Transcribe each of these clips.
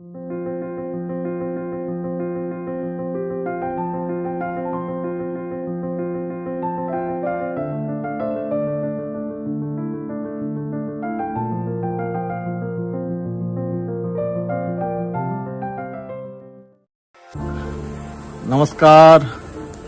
নমস্কার।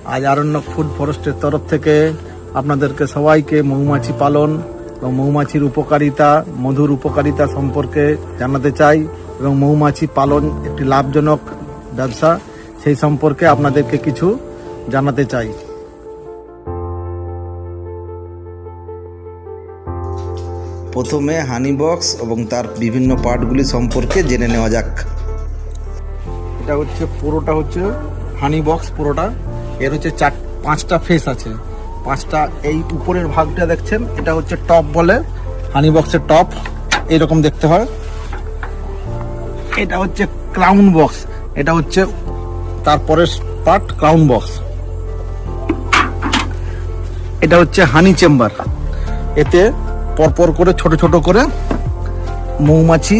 আজ আরণ্যক ফুড ফরেস্টের তরফ থেকে আপনাদেরকে সবাইকে মৌমাছি পালন এবং মৌমাছির উপকারিতা, মধুর উপকারিতা সম্পর্কে জানাতে চাই। এবং মৌমাছি পালন একটি লাভজনক ব্যবসা সেই সম্পর্কে আপনাদেরকে কিছু জানাতে চাই। প্রথমে হানি বক্স এবং তার বিভিন্ন পার্টগুলি সম্পর্কে জেনে নেওয়া যাক। এটা হচ্ছে পুরোটা হচ্ছে হানি বক্স পুরোটা। এর হচ্ছে চার পাঁচটা ফেস আছে। পাঁচটা এই উপরের ভাগটা দেখছেন এটা হচ্ছে টপ বলে। হানি বক্সের টপ এইরকম দেখতে হয়। এটা হচ্ছে ক্লাউন বক্স এটা হচ্ছে তারপরের পার্ট ক্লাউন বক্স এটা হচ্ছে হানি চেম্বার এতে পরপর করে, ছোট ছোট করে মৌমাছি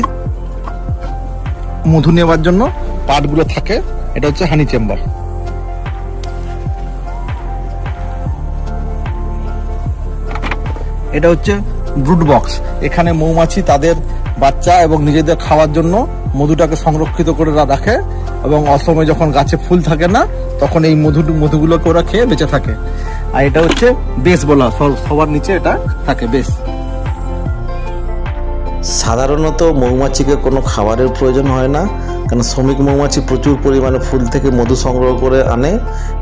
মধু নেওয়ার জন্য পার্টগুলো থাকে, এটা হচ্ছে হানি চেম্বার এটা হচ্ছে ব্রুড বক্স এখানে মৌমাছি তাদের বাচ্চা এবং নিজেদের খাওয়ার জন্য মধুটাকে সংরক্ষিত করে রাখে এবং অসময়ে যখন গাছে ফুল থাকে না, তখন এই মধু, মধুগুলোকে ওরা খেয়ে বেঁচে থাকে। আর এটা হচ্ছে বেশ বলা সব- সবার নিচে এটা থাকে বেশ সাধারণত মৌমাছিকে কোনো খাবারের প্রয়োজন হয় না কারণ শ্রমিক মৌমাছি প্রচুর পরিমাণে ফুল থেকে মধু সংগ্রহ করে আনে।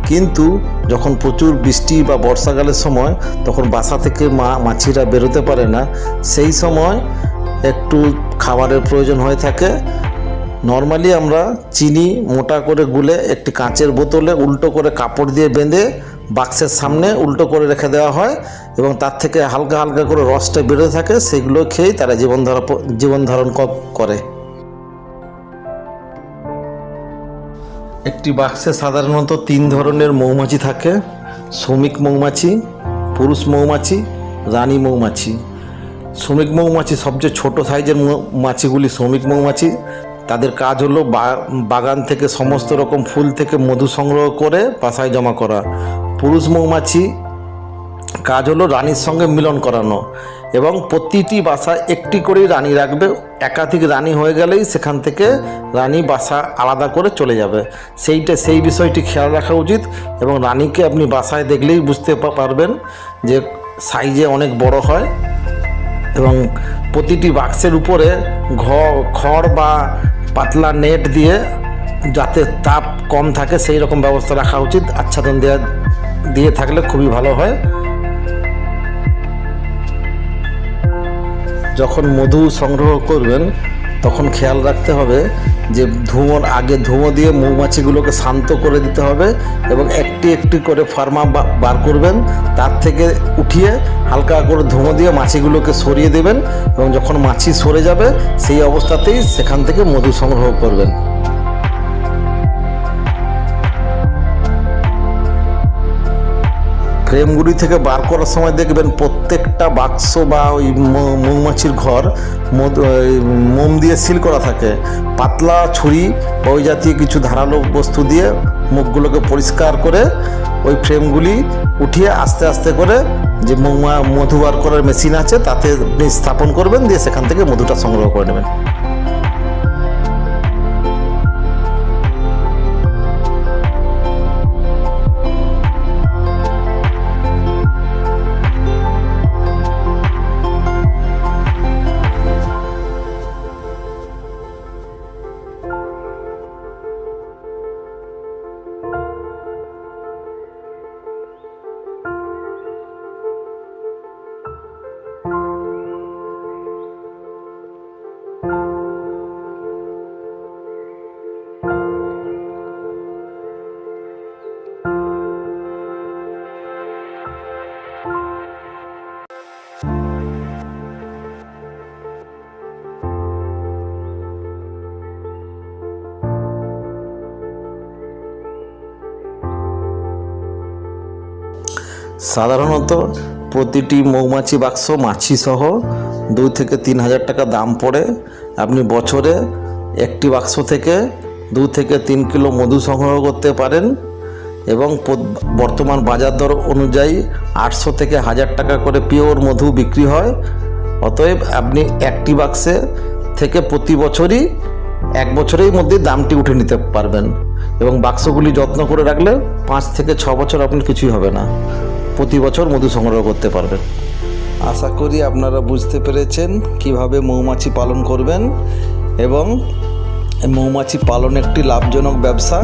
কিন্তু যখন প্রচুর বৃষ্টি বা বর্ষাকালের সময়, তখন বাসা থেকে মা, মাছিরা বেরোতে পারে না। সেই সময় একটু খাবারের প্রয়োজন হয়ে থাকে। নর্মালি আমরা চিনি মোটা করে গুলে একটি কাঁচের বোতলে উল্টো করে কাপড় দিয়ে বেঁধে বাক্সের সামনে উল্টো করে রেখে দেওয়া হয় এবং তার থেকে হালকা হালকা করে রসটা বেরোতে থাকে, সেগুলো খেয়েই তারা জীবন ধারা জীবন ধারণ করে। একটি বাক্সে সাধারণত তিন ধরনের মৌমাছি থাকে, শ্রমিক মৌমাছি, পুরুষ মৌমাছি, রানী মৌমাছি। শ্রমিক মৌমাছি সবচেয়ে ছোট সাইজের মাছিগুলি শ্রমিক মৌমাছি তাদের কাজ হলো বাগান থেকে সমস্ত রকম ফুল থেকে মধু সংগ্রহ করে বাসায় জমা করা। পুরুষ মৌমাছি কাজ হলো রানীর সঙ্গে মিলন করানো এবং প্রতিটি বাসা একটি করেই রানী রাখবে। একাধিক রানী হয়ে গেলেই সেখান থেকে রানী বাসা আলাদা করে চলে যাবে। সেইটা, সেই বিষয়টি খেয়াল রাখা উচিত এবং রানীকে আপনি বাসায় দেখলেই বুঝতে পারবেন যে সাইজে অনেক বড় হয় এবং প্রতিটি বাক্সের উপরে ঘ- খড় বা পাতলা নেট দিয়ে যাতে তাপ কম থাকে, সেই রকম ব্যবস্থা রাখা উচিত। আচ্ছাদন দেওয়া দিয়ে থাকলে খুবই ভালো হয়। যখন মধু সংগ্রহ করবেন তখন খেয়াল রাখতে হবে যে ধুঁয়োর আগে ধুঁয়ো দিয়ে মৌমাছিগুলোকে শান্ত করে দিতে হবে এবং একটি একটি করে ফার্মা বার করবেন। তার থেকে উঠিয়ে হালকা করে ধুঁয়ো দিয়ে মাছিগুলোকে সরিয়ে দেবেন এবং যখন মাছি সরে যাবে, সেই অবস্থাতেই সেখান থেকে মধু সংগ্রহ করবেন। ফ্রেমগুলি থেকে বার করার সময় দেখবেন প্রত্যেকটা বাক্স বা ওই মৌমাছির ঘর মোম দিয়ে সিল করা থাকে। পাতলা ছুরি, ওই জাতীয় কিছু ধারালো বস্তু দিয়ে মুখগুলোকে পরিষ্কার করে ওই ফ্রেমগুলি উঠিয়ে আস্তে আস্তে করে যে মধু বার করার মেশিন আছে, তাতে স্থাপন করবেন, দিয়ে সেখান থেকে মধুটা সংগ্রহ করে নেবেন। সাধারণত প্রতিটি মৌমাছি বাক্স মাছি সহ দুই থেকে তিন হাজার টাকা দাম পড়ে। আপনি বছরে একটি বাক্স থেকে দু থেকে তিন কিলো মধু সংগ্রহ করতে পারেন এবং বর্তমান বাজার দর অনুযায়ী আটশো থেকে হাজার টাকা করে পিওর মধু বিক্রি হয়। অতএব আপনি একটি বাক্সে থেকে প্রতি বছরই এক বছরের মধ্যে দামটি উঠে নিতে পারবেন এবং বাক্সগুলি যত্ন করে রাখলে পাঁচ থেকে ছ বছর আপনার কিছুই হবে না। প্রতি বছর মধু সংগ্রহ করতে পারবেন। আশা করি আপনারা বুঝতে পেরেছেন কীভাবে মৌমাছি পালন করবেন এবং মৌমাছি পালন একটি লাভজনক ব্যবসা।